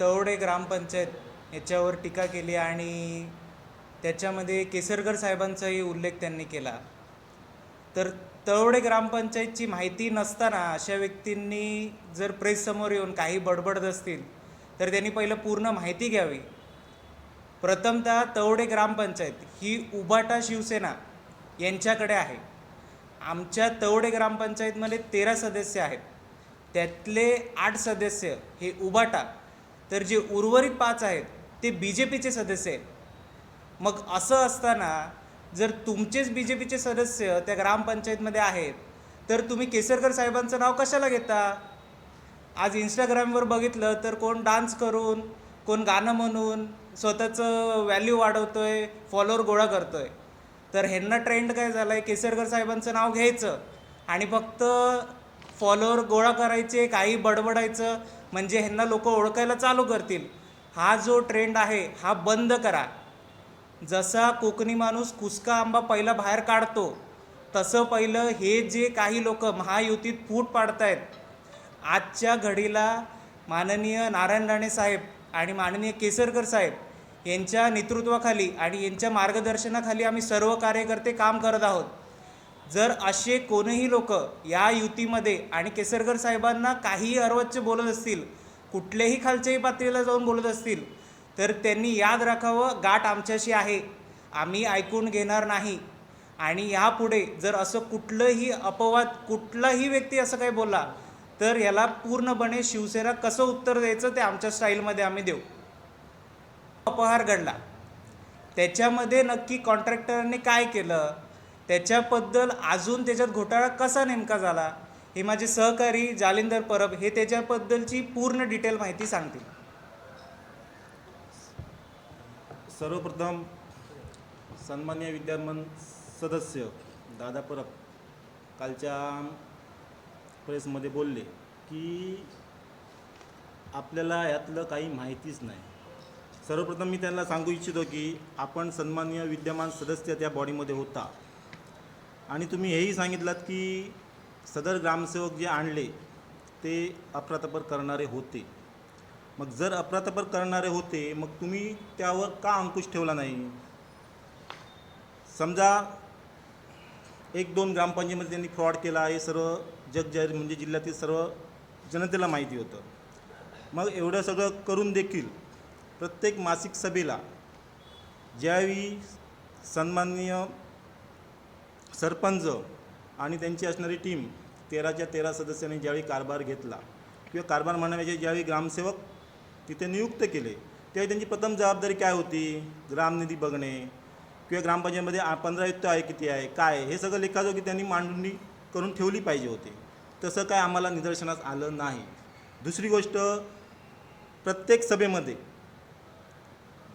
तवडे ग्रामपंचायत याच्यावर टीका केली आणि त्याच्यामध्ये केसरकर साहेबांचाही उल्लेख त्यांनी केला. तर तवडे ग्रामपंचायतची माहिती नसताना अशा व्यक्तींनी जर प्रेससमोर येऊन काही बडबडत असतील तर त्यांनी पहिलं पूर्ण माहिती घ्यावी. प्रथमतः तवडे ग्रामपंचायत ही उबाटा शिवसेना यांच्याकडे आहे. आमच्या तवडे ग्रामपंचायतमध्ये तेरा सदस्य आहेत. त्यातले आठ सदस्य हे उबाटा तर जे उर्वरित पाच आहेत ते बी जे पीचे सदस्य आहेत. मग असं असताना जर तुमचेच बी जे पीचे सदस्य त्या ग्रामपंचायतमध्ये आहेत तर तुम्ही केसरकर साहेबांचं नाव कशाला घेता? आज इंस्टाग्रामवर बघितलं तर कोण डान्स करून कोण गाणं म्हणून स्वतःचं व्हॅल्यू वाढवतो आहे फॉलोअर गोळा करतो आहे तर ह्यांना ट्रेंड काय झालं आहे केसरकर साहेबांचं नाव घ्यायचं आणि फक्त फॉलोअर गोळा करायचे काही बडबडायचं म्हणजे ह्यांना लोक ओळखायला चालू करतील. हा जो ट्रेंड आहे हा बंद करा. जसा कोकणी माणूस कुसका आंबा पहिला बाहेर काढतो तसं पहिलं हे जे काही लोक महायुतीत फूट पाडतायत आजच्या घडीला माननीय नारायण राणे साहेब आणि माननीय केसरकर साहेब यांच्या नेतृत्वाखाली आणि यांच्या मार्गदर्शनाखाली आम्ही सर्व कार्यकर्ते काम करत आहोत. जर असे कोणीही लोक या युतीमध्ये आणि केसरकर साहेबांना काहीही अर्वच्च बोलत असतील कुठल्याही खालच्याही पातळीला जाऊन बोलत असतील तर त्यांनी याद राखावं गाठ आमच्याशी आहे. आम्ही ऐकून घेणार नाही. आणि यापुढे जर असं कुठलंही अपवाद कुठलाही व्यक्ती असं काही बोलला तर याला पूर्णपणे शिवसेना कसं उत्तर द्यायचं ते आमच्या स्टाईलमध्ये आम्ही देऊ. अपहार घडला. त्याच्यामध्ये नक्की कॉन्ट्रॅक्टरांनी काय केलं? त्याच्याबद्दल अजून त्याच्यात घोटाळा कसा नेमका झाला? हे माझे सहकारी जालिंदर परब हे त्याच्याबद्दलची पूर्ण डिटेल माहिती सांगतील. सर्वप्रथम सन्मान्य विद्यमान सदस्य दादा परब कालच्या प्रेसमध्ये बोलले की आपल्याला यातलं काही माहितीच नाही. सर्वप्रथम मी त्यांना सांगू इच्छितो की आपण सन्मान्य विद्यमान सदस्य त्या बॉडीमध्ये होता. आणि तुम्ही हेही सांगितलात की सदर ग्रामसेवक जे आणले ते अफरातफर करणारे होते. मग जर अफरातफर करणारे होते मग तुम्ही त्यावर का अंकुश ठेवला नाही? समजा एक दोन ग्रामपंचायतीमध्ये त्यांनी फ्रॉड केला हे सर्व जगजाहीर म्हणजे जिल्ह्यातील सर्व जनतेला माहिती होतं. मग एवढं सगळं करून देखील प्रत्येक मासिक सभेला ज्यावेळी सन्माननीय सरपंच आणि त्यांची असणारी टीम तेराच्या तेरा सदस्यांनी ज्यावेळी कारभार घेतला किंवा कारभार म्हणण्याचे ज्यावेळी ग्रामसेवक तिथे नियुक्त केले त्यावेळी त्यांची प्रथम जबाबदारी काय होती? ग्रामनिधी बघणे किंवा ग्रामपंचायतमध्ये पंधरा युक्त आहे किती आहे काय हे सगळं लेखाजोगी त्यांनी मांडणी करून ठेवली पाहिजे होती. तसं काय आम्हाला निदर्शनास आलं नाही. दुसरी गोष्ट प्रत्येक सभेमध्ये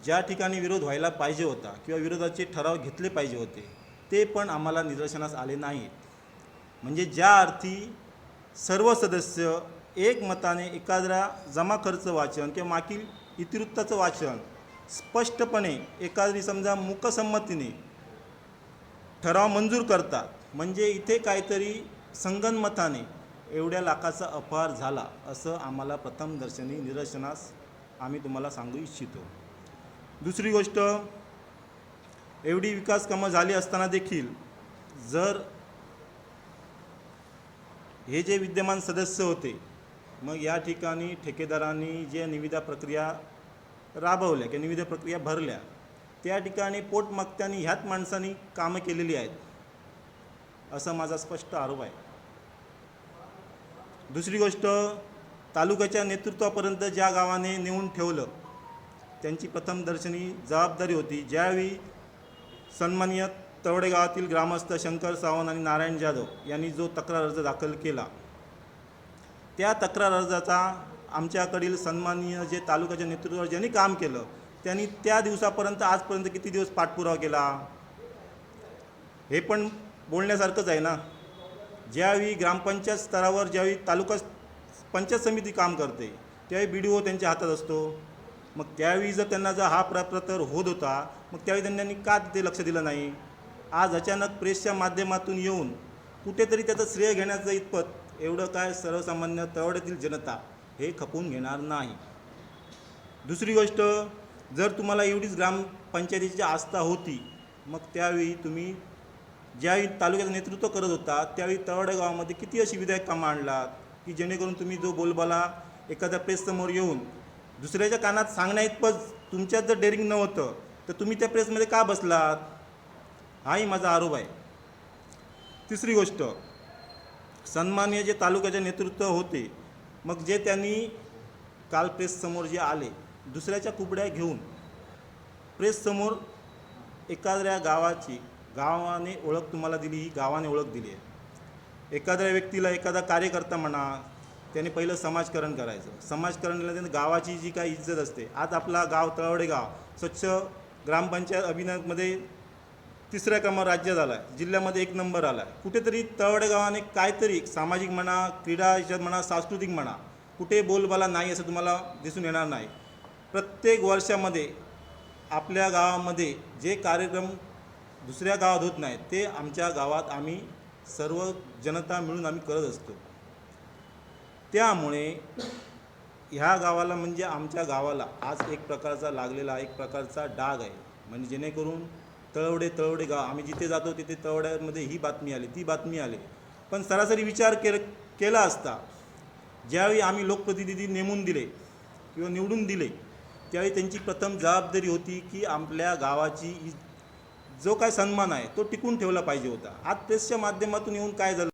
ज्या ठिकाणी विरोध व्हायला पाहिजे होता किंवा विरोधाचे ठराव घेतले पाहिजे होते ते पण आम्हाला निदर्शनास आले नाहीत. म्हणजे ज्या अर्थी सर्व सदस्य एकमताने एखाद्या जमा खर्च वाचन किंवा मागील इतिवृत्ताचं वाचन स्पष्टपणे एखादी समजा मुकसंमतीने ठराव मंजूर करतात. म्हणजे इथे काहीतरी संगनमताने एवढ्या लाखाचा अपहार झाला असं आम्हाला प्रथमदर्शनी निदर्शनास आम्ही तुम्हाला सांगू इच्छितो. दुसरी गोष्ट एवढी विकास कामं झाली असताना देखील जर हे जे विद्यमान सदस्य होते मग या ठिकाणी ठेकेदारांनी जे निविदा प्रक्रिया राबवल्या किंवा निविदा प्रक्रिया भरल्या त्या ठिकाणी पोटमागत्यांनी ह्याच माणसांनी कामं केलेली आहेत असा माझा स्पष्ट आरोप आहे. दुसरी गोष्ट तालुक्याच्या नेतृत्वापर्यंत ज्या गावाने नेऊन ठेवलं त्यांची प्रथमदर्शनी जबाबदारी होती. ज्यावेळी सन्माननीय तवडे गावातील ग्रामस्थ शंकर सावंत आणि नारायण जाधव यांनी जो तक्रार अर्ज दाखल केला त्या तक्रार अर्जाचा आमच्याकडील सन्माननीय जे तालुक्याच्या नेतृत्वावर ज्यांनी काम केलं त्यांनी त्या दिवसापर्यंत आजपर्यंत किती दिवस पाठपुरावा केला? हे पण बोलण्यासारखंच आहे ना? ज्यावेळी ग्रामपंचायत स्तरावर ज्यावेळी तालुका पंचायत समिती काम करते त्यावेळी बी डी ओ त्यांच्या हातात असतो. मग त्यावेळी जर त्यांना जर हा प्रप्रतर होत होता मग त्यावेळी त्यांनी का ते लक्ष दिलं नाही? आज अचानक प्रेसच्या माध्यमातून येऊन कुठेतरी त्याचं श्रेय घेण्याचं इतपत एवढं काय सर्वसामान्य तळवड्यातील जनता हे खपून घेणार नाही. दुसरी गोष्ट जर तुम्हाला एवढीच ग्रामपंचायतीची आस्था होती मग त्यावेळी तुम्ही ज्यावेळी तालुक्याचं नेतृत्व करत होता त्यावेळी तळवडे गावामध्ये किती अशी विधायक कामं आणलात की जेणेकरून तुम्ही जो बोलबाला एखाद्या प्रेससमोर येऊन दुसऱ्याच्या कानात सांगण्या इतपत तुमच्यात जर डेअरिंग नव्हतं तर तुम्ही त्या प्रेसमध्ये का बसलात? हाही माझा आरोप आहे. तिसरी गोष्ट सन्मान्य जे तालुक्याचे नेतृत्व होते मग जे त्यांनी काल प्रेससमोर जे आले दुसऱ्याच्या कुबड्या घेऊन प्रेससमोर एखाद्या गावाची गावाने ओळख तुम्हाला दिली ही गावाने ओळख दिली आहे. एखाद्या व्यक्तीला एखादा कार्यकर्ता म्हणा त्याने पहिलं समाजकरण करायचं. समाजकरण केल्यानंतर गावाची जी काही इज्जत असते आज आपला गाव तळवडे गाव स्वच्छ ग्रामपंचायत अभियानामध्ये तिसऱ्या क्रमांक राज्य झाला आहे. जिल्ह्यामध्ये एक नंबर आला आहे. कुठेतरी तळवडे गावाने काहीतरी सामाजिक म्हणा क्रीडा याच्यात म्हणा सांस्कृतिक म्हणा कुठे बोलबाला नाही असं तुम्हाला दिसून येणार नाही. प्रत्येक वर्षामध्ये आपल्या गावामध्ये जे कार्यक्रम दुसऱ्या गावात होत नाही ते आमच्या गावात आम्ही सर्व जनता मिळून आम्ही करत असतो. त्यामुळे ह्या गावाला म्हणजे आमच्या गावाला आज एक प्रकारचा लागलेला एक प्रकारचा डाग आहे. म्हणजे जेणेकरून तळवडे तळवडे गाव आम्ही जिथे जातो तिथे तळवड्यामध्ये ही बातमी आली ती बातमी आली. पण सरासरी विचार के केला असता ज्यावेळी आम्ही लोकप्रतिनिधी नेमून दिले किंवा निवडून दिले त्यावेळी त्यांची प्रथम जबाबदारी होती की आपल्या गावाची जो काय सन्मान आहे तो टिकून ठेवला पाहिजे होता. आज प्रेसच्या माध्यमातून येऊन काय झालं?